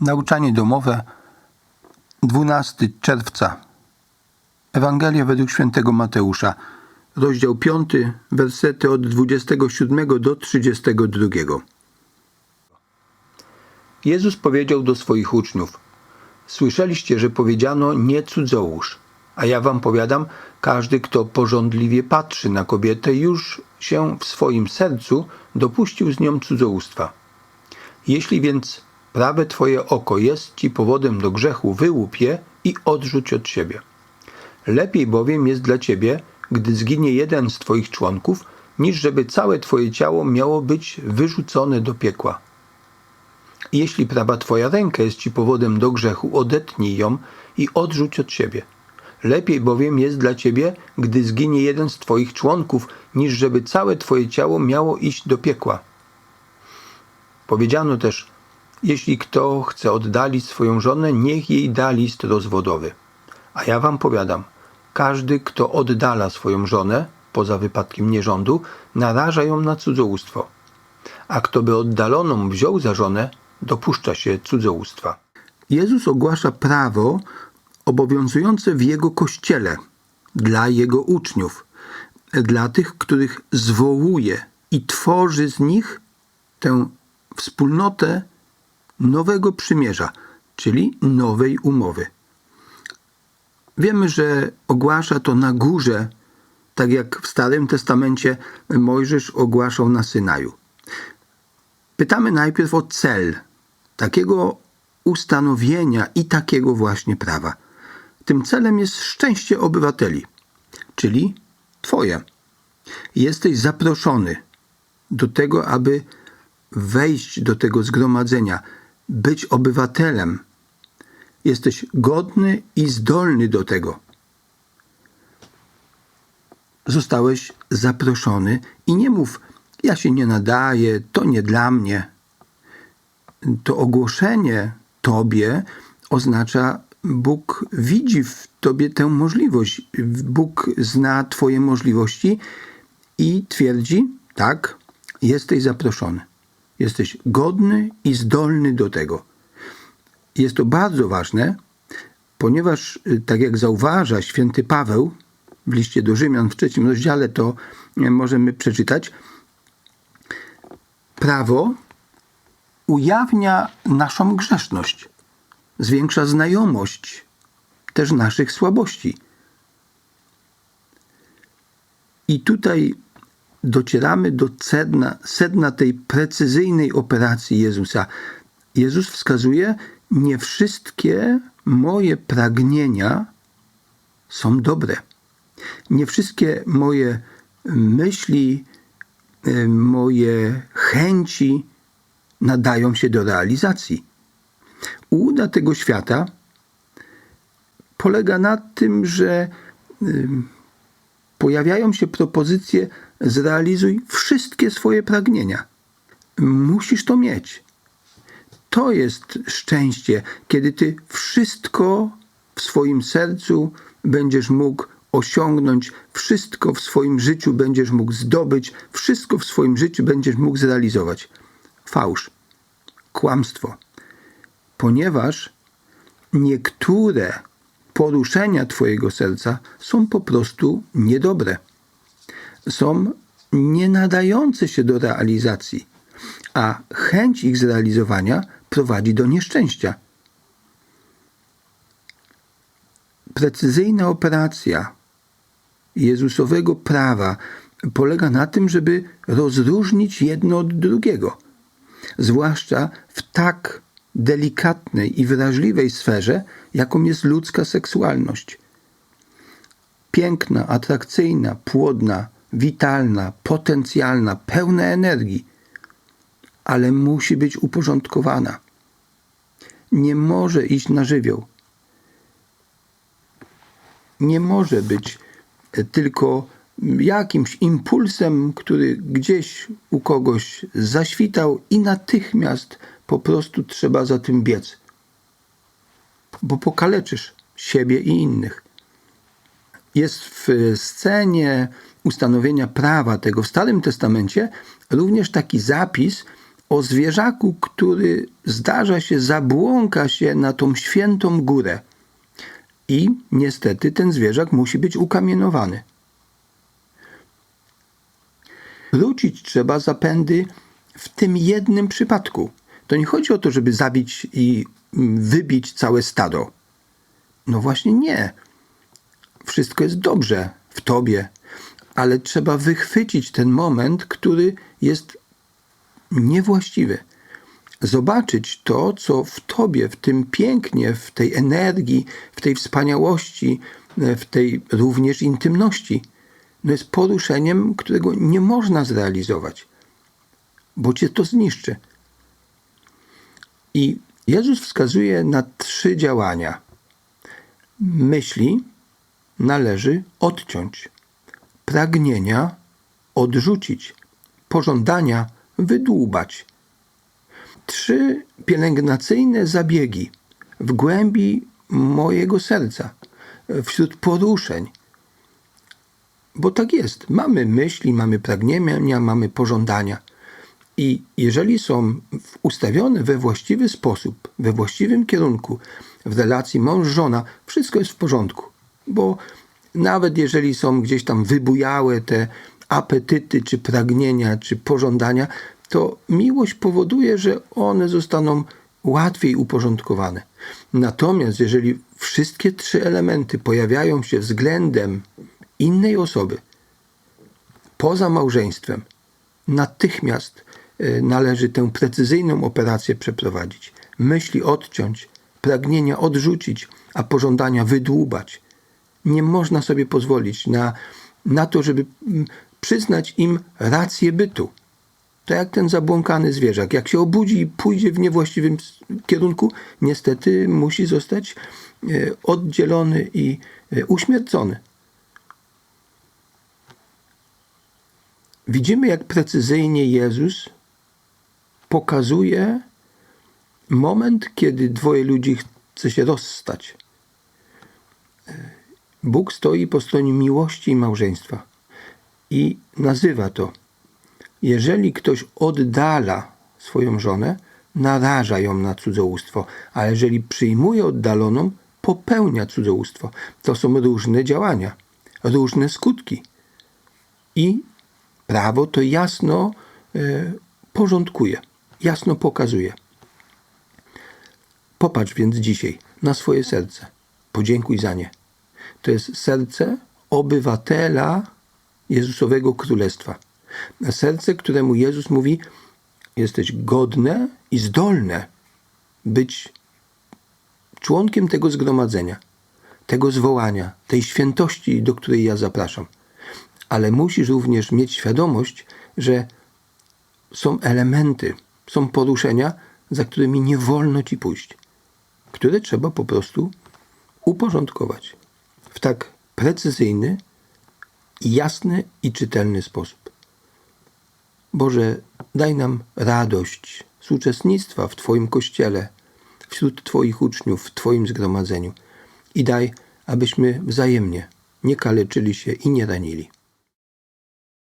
Nauczanie domowe 12 czerwca Ewangelia według świętego Mateusza rozdział 5 wersety od 27 do 32 Jezus powiedział do swoich uczniów Słyszeliście, że powiedziano nie cudzołóż a ja wam powiadam, każdy, kto porządliwie patrzy na kobietę, już się w swoim sercu dopuścił z nią cudzołóstwa. Jeśli więc prawe twoje oko jest ci powodem do grzechu, wyłup je i odrzuć od siebie. Lepiej bowiem jest dla ciebie, gdy zginie jeden z twoich członków, niż żeby całe twoje ciało miało być wyrzucone do piekła. Jeśli prawa twoja ręka jest ci powodem do grzechu, odetnij ją i odrzuć od siebie. Lepiej bowiem jest dla ciebie, gdy zginie jeden z twoich członków, niż żeby całe twoje ciało miało iść do piekła. Powiedziano też, jeśli kto chce oddalić swoją żonę, niech jej da list rozwodowy. A ja wam powiadam, każdy, kto oddala swoją żonę, poza wypadkiem nierządu, naraża ją na cudzołóstwo. A kto by oddaloną wziął za żonę, dopuszcza się cudzołóstwa. Jezus ogłasza prawo obowiązujące w Jego kościele, dla Jego uczniów, dla tych, których zwołuje i tworzy z nich tę wspólnotę nowego przymierza, czyli nowej umowy. Wiemy, że ogłasza to na górze, tak jak w Starym Testamencie Mojżesz ogłaszał na Synaju. Pytamy najpierw o cel takiego ustanowienia i takiego właśnie prawa. Tym celem jest szczęście obywateli, czyli Twoje. Jesteś zaproszony do tego, aby wejść do tego zgromadzenia, być obywatelem. Jesteś godny i zdolny do tego. Zostałeś zaproszony i nie mów, ja się nie nadaję, to nie dla mnie. To ogłoszenie Tobie oznacza Bóg widzi w tobie tę możliwość. Bóg zna Twoje możliwości i twierdzi: tak, jesteś zaproszony. Jesteś godny i zdolny do tego. Jest to bardzo ważne, ponieważ, y, tak jak zauważa święty Paweł w liście do Rzymian w trzecim rozdziale, to y, możemy przeczytać, prawo ujawnia naszą grzeszność zwiększa znajomość też naszych słabości. I tutaj docieramy do sedna, sedna tej precyzyjnej operacji Jezusa. Jezus wskazuje, nie wszystkie moje pragnienia są dobre. Nie wszystkie moje myśli, e, moje chęci nadają się do realizacji. Uda tego świata polega na tym, że pojawiają się propozycje zrealizuj wszystkie swoje pragnienia. Musisz to mieć. To jest szczęście, kiedy ty wszystko w swoim sercu będziesz mógł osiągnąć, wszystko w swoim życiu będziesz mógł zdobyć, wszystko w swoim życiu będziesz mógł zrealizować. Fałsz, kłamstwo ponieważ niektóre poruszenia Twojego serca są po prostu niedobre. Są nie nadające się do realizacji, a chęć ich zrealizowania prowadzi do nieszczęścia. Precyzyjna operacja Jezusowego prawa polega na tym, żeby rozróżnić jedno od drugiego, zwłaszcza w tak delikatnej i wrażliwej sferze, jaką jest ludzka seksualność. Piękna, atrakcyjna, płodna, witalna, potencjalna, pełna energii, ale musi być uporządkowana. Nie może iść na żywioł. Nie może być tylko jakimś impulsem, który gdzieś u kogoś zaświtał i natychmiast po prostu trzeba za tym biec, bo pokaleczysz siebie i innych. Jest w scenie ustanowienia prawa tego w Starym Testamencie również taki zapis o zwierzaku, który zdarza się, zabłąka się na tą świętą górę. I niestety ten zwierzak musi być ukamienowany. Wrócić trzeba zapędy w tym jednym przypadku. To nie chodzi o to, żeby zabić i wybić całe stado. No właśnie nie. Wszystko jest dobrze w tobie, ale trzeba wychwycić ten moment, który jest niewłaściwy. Zobaczyć to, co w tobie, w tym pięknie, w tej energii, w tej wspaniałości, w tej również intymności, no jest poruszeniem, którego nie można zrealizować, bo cię to zniszczy. I Jezus wskazuje na trzy działania. Myśli należy odciąć, pragnienia odrzucić, pożądania wydłubać. Trzy pielęgnacyjne zabiegi w głębi mojego serca, wśród poruszeń. Bo tak jest. Mamy myśli, mamy pragnienia, mamy pożądania. I jeżeli są ustawione we właściwy sposób, we właściwym kierunku, w relacji mąż-żona, wszystko jest w porządku. Bo nawet jeżeli są gdzieś tam wybujałe te apetyty, czy pragnienia, czy pożądania, to miłość powoduje, że one zostaną łatwiej uporządkowane. Natomiast jeżeli wszystkie trzy elementy pojawiają się względem innej osoby, poza małżeństwem, natychmiast e, należy tę precyzyjną operację przeprowadzić. Myśli odciąć, pragnienia odrzucić, a pożądania wydłubać. Nie można sobie pozwolić na, na to, żeby mm, przyznać im rację bytu. To jak ten zabłąkany zwierzak. Jak się obudzi i pójdzie w niewłaściwym kierunku, niestety musi zostać e, oddzielony i e, uśmiercony. Widzimy, jak precyzyjnie Jezus pokazuje moment, kiedy dwoje ludzi chce się rozstać. Bóg stoi po stronie miłości i małżeństwa i nazywa to. Jeżeli ktoś oddala swoją żonę, naraża ją na cudzołóstwo, a jeżeli przyjmuje oddaloną, popełnia cudzołóstwo. To są różne działania, różne skutki. I prawo to jasno e, porządkuje, jasno pokazuje. Popatrz więc dzisiaj na swoje serce. Podziękuj za nie. To jest serce obywatela Jezusowego Królestwa. Serce, któremu Jezus mówi: Jesteś godne i zdolne być członkiem tego zgromadzenia, tego zwołania, tej świętości, do której ja zapraszam. Ale musisz również mieć świadomość, że są elementy, są poruszenia, za którymi nie wolno ci pójść, które trzeba po prostu uporządkować w tak precyzyjny, jasny i czytelny sposób. Boże, daj nam radość z uczestnictwa w Twoim kościele, wśród Twoich uczniów, w Twoim zgromadzeniu i daj, abyśmy wzajemnie nie kaleczyli się i nie ranili.